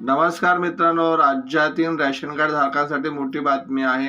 नमस्कार मित्रांनो राज्यातील रेशन कार्ड धारकांसाठी मोठी बातमी आहे.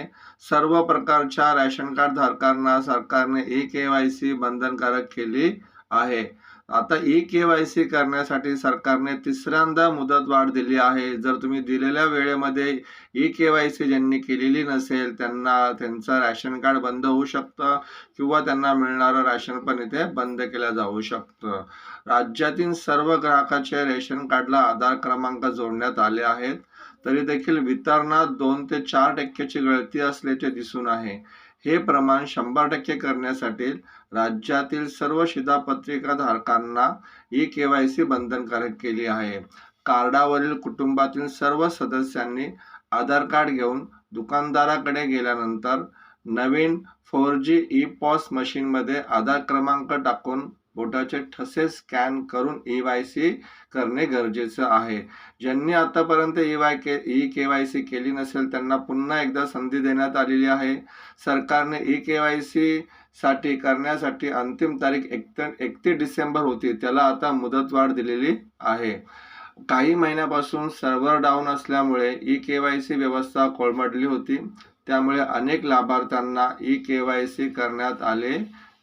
सर्व प्रकारच्या रॅशन कार्ड धारकांना सरकारने ई के वाय सी बंधनकारक केली आहे. आता ई के वाय सी करण्यासाठी सरकारने तिसऱ्यांदा मुदत वाढ दिली आहे. जर तुम्ही दिलेल्या वेळेमध्ये ई के वाय सी ज्यांनी केलेली नसेल त्यांना त्यांचं रॅशन कार्ड बंद होऊ शकतं किंवा त्यांना मिळणारं राशन पण इथे बंद केलं जाऊ शकतं. राज्यातील सर्व ग्राहकाचे रेशन कार्डला आधार क्रमांक जोडण्यात आले आहेत. तरी देखील वितरणात दोन ते चार टक्क्याची गळती असल्याचे दिसून आहे. हे प्रमाण शंभर टक्के करण्यासाठी राज्यातील सर्व शिधापत्रिका धारकांना ई के वाय सी बंधनकारक केली आहे. कार्डावरील कुटुंबातील सर्व सदस्यांनी आधार कार्ड घेऊन दुकानदाराकडे गेल्यानंतर नवीन फोर जी ई पॉस मशीनमध्ये आधार क्रमांक टाकून बोटाचे ठसे स्कॅन करून ई वाय सी करणे गरजेचं आहे. ज्यांनी आतापर्यंत E Y K E K Y C केली नसेल त्यांना पुन्हा एकदा संधी देण्यात आलेली आहे. सरकारने ई के वाय सी साठी करण्यासाठी अंतिम तारीख एक एकतीस डिसेंबर होती. त्याला आता मुदतवाढ दिलेली आहे. काही महिन्यापासून सर्व्हर डाऊन असल्यामुळे ई के वाय सी व्यवस्था कोलमडली होती. त्यामुळे अनेक लाभार्थ्यांना ई के वाय सी करण्यात आले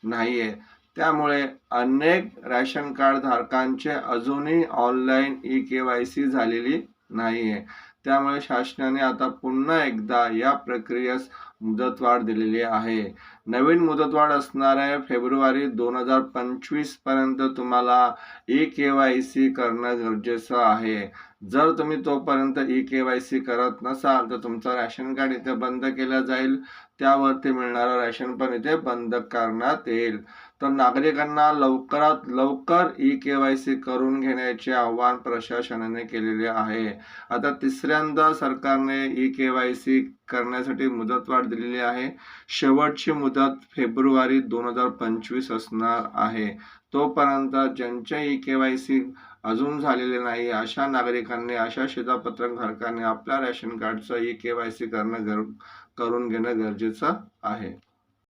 नाही आहे त्यामुळे अनेक रॅशन कार्ड धारकांचे अजूनही online E K Y C झालेली नाही आहे त्यामुळे शासनाने आता पुन्हा एकदा या प्रक्रियेस मुदतवाढ दिलेली आहे. नवीन मुदतवाढ असणार आहे. फेब्रुवारी दोन हजार पंचवीसपर्यंत तुम्हाला ई के वाय सी करणं गरजेचं आहे. जर तुम्ही तोपर्यंत ई के वाय सी करत नसाल तर तुमचं राशन कार्ड इथे बंद केलं जाईल. त्यावरती मिळणारं राशन पण इथे बंद करण्यात येईल. तर नागरिकांना लवकरात लवकर ई के वाय सी करून घेण्याचे आव्हान प्रशासनाने केलेले आहे. आता तिसऱ्यांदा सरकारने ई के वाय सी करण्यासाठी मुदतवाढ दिलेली आहे. शेवटची मुदत फेब्रुवारी दोन हजार पंचवीस असणार आहे. तोपर्यंत ज्यांच्या ई के वाय सी अजून झालेले नाही अशा नागरिकांनी अशा शिधापत्रक धारकांनी आपल्या रॅशन कार्डचं ई के वाय सी करणं गर करून घेणं गरजेचं आहे.